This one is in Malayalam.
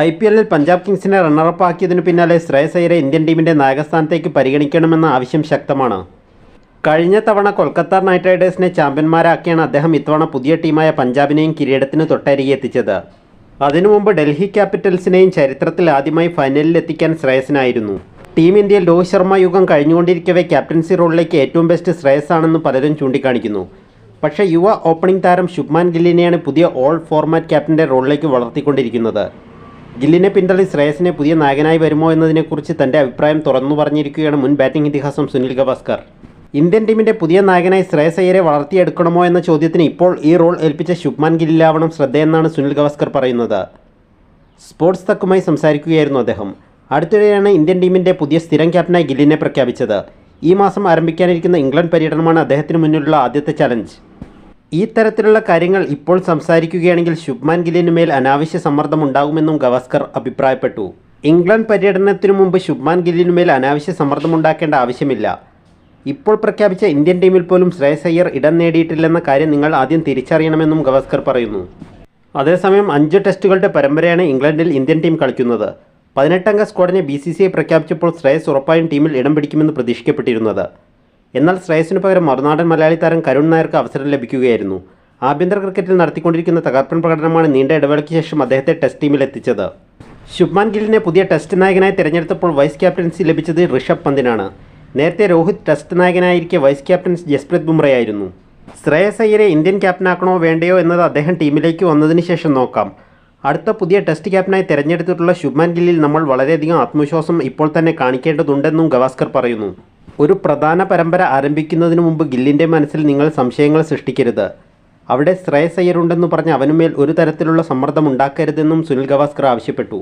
ഐ പി എല്ലിൽ പഞ്ചാബ് കിങ്സിനെ റണ്ണറപ്പ് ആക്കിയതിനു പിന്നാലെ ശ്രേയസ് അയ്യരെ ഇന്ത്യൻ ടീമിന്റെ നായകസ്ഥാനത്തേക്ക് പരിഗണിക്കണമെന്ന ആവശ്യം ശക്തമാണ്. കഴിഞ്ഞ തവണ കൊൽക്കത്ത നൈറ്റ് റൈഡേഴ്സിനെ ചാമ്പ്യന്മാരാക്കിയാണ് അദ്ദേഹം ഇത്തവണ പുതിയ ടീമായ പഞ്ചാബിനെയും കിരീടത്തിന് തൊട്ടരികെ എത്തിച്ചത്. അതിനു മുമ്പ് ഡൽഹി ക്യാപിറ്റൽസിനെയും ചരിത്രത്തിൽ ആദ്യമായി ഫൈനലിൽ എത്തിക്കാൻ ശ്രേയസിനായിരുന്നു. ടീം ഇന്ത്യയിൽ രോഹിത് ശർമ്മ യുഗം കഴിഞ്ഞുകൊണ്ടിരിക്കവേ ക്യാപ്റ്റൻസി റോളിലേക്ക് ഏറ്റവും ബെസ്റ്റ് ശ്രേയസ് ആണെന്ന് പലരും ചൂണ്ടിക്കാണിക്കുന്നു. പക്ഷേ യുവ ഓപ്പണിംഗ് താരം ശുഭ്മാൻ ഗില്ലിനെയാണ് പുതിയ ഓൾ ഫോർമാറ്റ് ക്യാപ്റ്റന്റെ റോളിലേക്ക് വളർത്തിക്കൊണ്ടിരിക്കുന്നത്. ഗില്ലിനെ പിന്തള്ളി ശ്രേയസിനെ പുതിയ നായകനായി വരുമോ എന്നതിനെക്കുറിച്ച് തന്റെ അഭിപ്രായം തുറന്നു പറഞ്ഞിരിക്കുകയാണ് മുൻ ബാറ്റിംഗ് ഇതിഹാസം സുനിൽ ഗവാസ്കർ. ഇന്ത്യൻ ടീമിന്റെ പുതിയ നായകനായി ശ്രേയസ് അയ്യരെ വളർത്തിയെടുക്കണമോ എന്ന ചോദ്യത്തിന് ഇപ്പോൾ ഈ റോൾ ഏൽപ്പിച്ച ശുഭ്മാൻ ഗില്ലിലാവണം ശ്രദ്ധയെന്നാണ് സുനിൽ ഗവാസ്കർ പറയുന്നത്. സ്പോർട്സ് തക്കുമായി സംസാരിക്കുകയായിരുന്നു അദ്ദേഹം. അടുത്തിടെയാണ് ഇന്ത്യൻ ടീമിന്റെ പുതിയ സ്ഥിരം ക്യാപ്റ്റനായി ഗില്ലിനെ പ്രഖ്യാപിച്ചത്. ഈ മാസം ആരംഭിക്കാനിരിക്കുന്ന ഇംഗ്ലണ്ട് പര്യടനമാണ് അദ്ദേഹത്തിന് മുന്നിലുള്ള ആദ്യത്തെ ചലഞ്ച്. ഈ തരത്തിലുള്ള കാര്യങ്ങൾ ഇപ്പോൾ സംസാരിക്കുകയാണെങ്കിൽ ശുഭ്മാൻ ഗില്ലിനുമേൽ അനാവശ്യ സമ്മർദ്ദം ഉണ്ടാകുമെന്നും ഗവാസ്കർ അഭിപ്രായപ്പെട്ടു. ഇംഗ്ലണ്ട് പര്യടനത്തിനു മുമ്പ് ശുഭ്മാൻ ഗില്ലിനു മേൽ അനാവശ്യ സമ്മർദ്ദം ഉണ്ടാക്കേണ്ട ആവശ്യമില്ല. ഇപ്പോൾ പ്രഖ്യാപിച്ച ഇന്ത്യൻ ടീമിൽ പോലും ശ്രേയസ് അയ്യർ ഇടം നേടിയിട്ടില്ലെന്ന കാര്യം നിങ്ങൾ ആദ്യം തിരിച്ചറിയണമെന്നും ഗവാസ്കർ പറയുന്നു. അതേസമയം അഞ്ച് ടെസ്റ്റുകളുടെ പരമ്പരയാണ് ഇംഗ്ലണ്ടിൽ ഇന്ത്യൻ ടീം കളിക്കുന്നത്. പതിനെട്ടംഗ സ്ക്വാഡിനെ ബി സി സി ഐ പ്രഖ്യാപിച്ചപ്പോൾ ശ്രേയസ് ഉറപ്പായും ടീമിൽ ഇടം പിടിക്കുമെന്ന് പ്രതീക്ഷിക്കപ്പെട്ടിരുന്നത്. എന്നാൽ ശ്രേയസിനു പകരം മറുനാടൻ മലയാളി താരം കരുൺ നായർക്ക് അവസരം ലഭിക്കുകയായിരുന്നു. ആഭ്യന്തര ക്രിക്കറ്റിൽ നടത്തിക്കൊണ്ടിരിക്കുന്ന തകർപ്പൻ പ്രകടനമാണ് നീണ്ട ഇടവേളയ്ക്ക് ശേഷം അദ്ദേഹത്തെ ടെസ്റ്റ് ടീമിൽ എത്തിച്ചത്. ശുഭ്മാൻ ഗില്ലിനെ പുതിയ ടെസ്റ്റ് നായകനായി തിരഞ്ഞെടുത്തപ്പോൾ വൈസ് ക്യാപ്റ്റൻസി ലഭിച്ചത് ഋഷഭ് പന്തിനാണ്. നേരത്തെ രോഹിത് ടെസ്റ്റ് നായകനായിരിക്കെ വൈസ് ക്യാപ്റ്റൻ ജസ്പ്രീത് ബുംറയായിരുന്നു. ശ്രേയസ് അയ്യരെ ഇന്ത്യൻ ക്യാപ്റ്റനാക്കണോ വേണ്ടയോ എന്നത് അദ്ദേഹം ടീമിലേക്ക് വന്നതിന് ശേഷം നോക്കാം. അടുത്ത പുതിയ ടെസ്റ്റ് ക്യാപ്റ്റനായി തിരഞ്ഞെടുത്തിട്ടുള്ള ശുഭ്മാൻ ഗില്ലിൽ നമ്മൾ വളരെയധികം ആത്മവിശ്വാസം ഇപ്പോൾ തന്നെ കാണിക്കേണ്ടതുണ്ടെന്നും ഗവാസ്കർ പറയുന്നു. ഒരു പ്രധാന പരമ്പര ആരംഭിക്കുന്നതിന് മുമ്പ് ഗില്ലിന്റെ മനസ്സിൽ നിങ്ങൾ സംശയങ്ങൾ സൃഷ്ടിക്കരുത്. അവിടെ ശ്രേയസ് അയ്യരുണ്ടെന്ന് പറഞ്ഞ് അവനുമേൽ ഒരു തരത്തിലുള്ള സമ്മർദ്ദം ഉണ്ടാക്കരുതെന്നും സുനിൽ ഗവാസ്കർ ആവശ്യപ്പെട്ടു.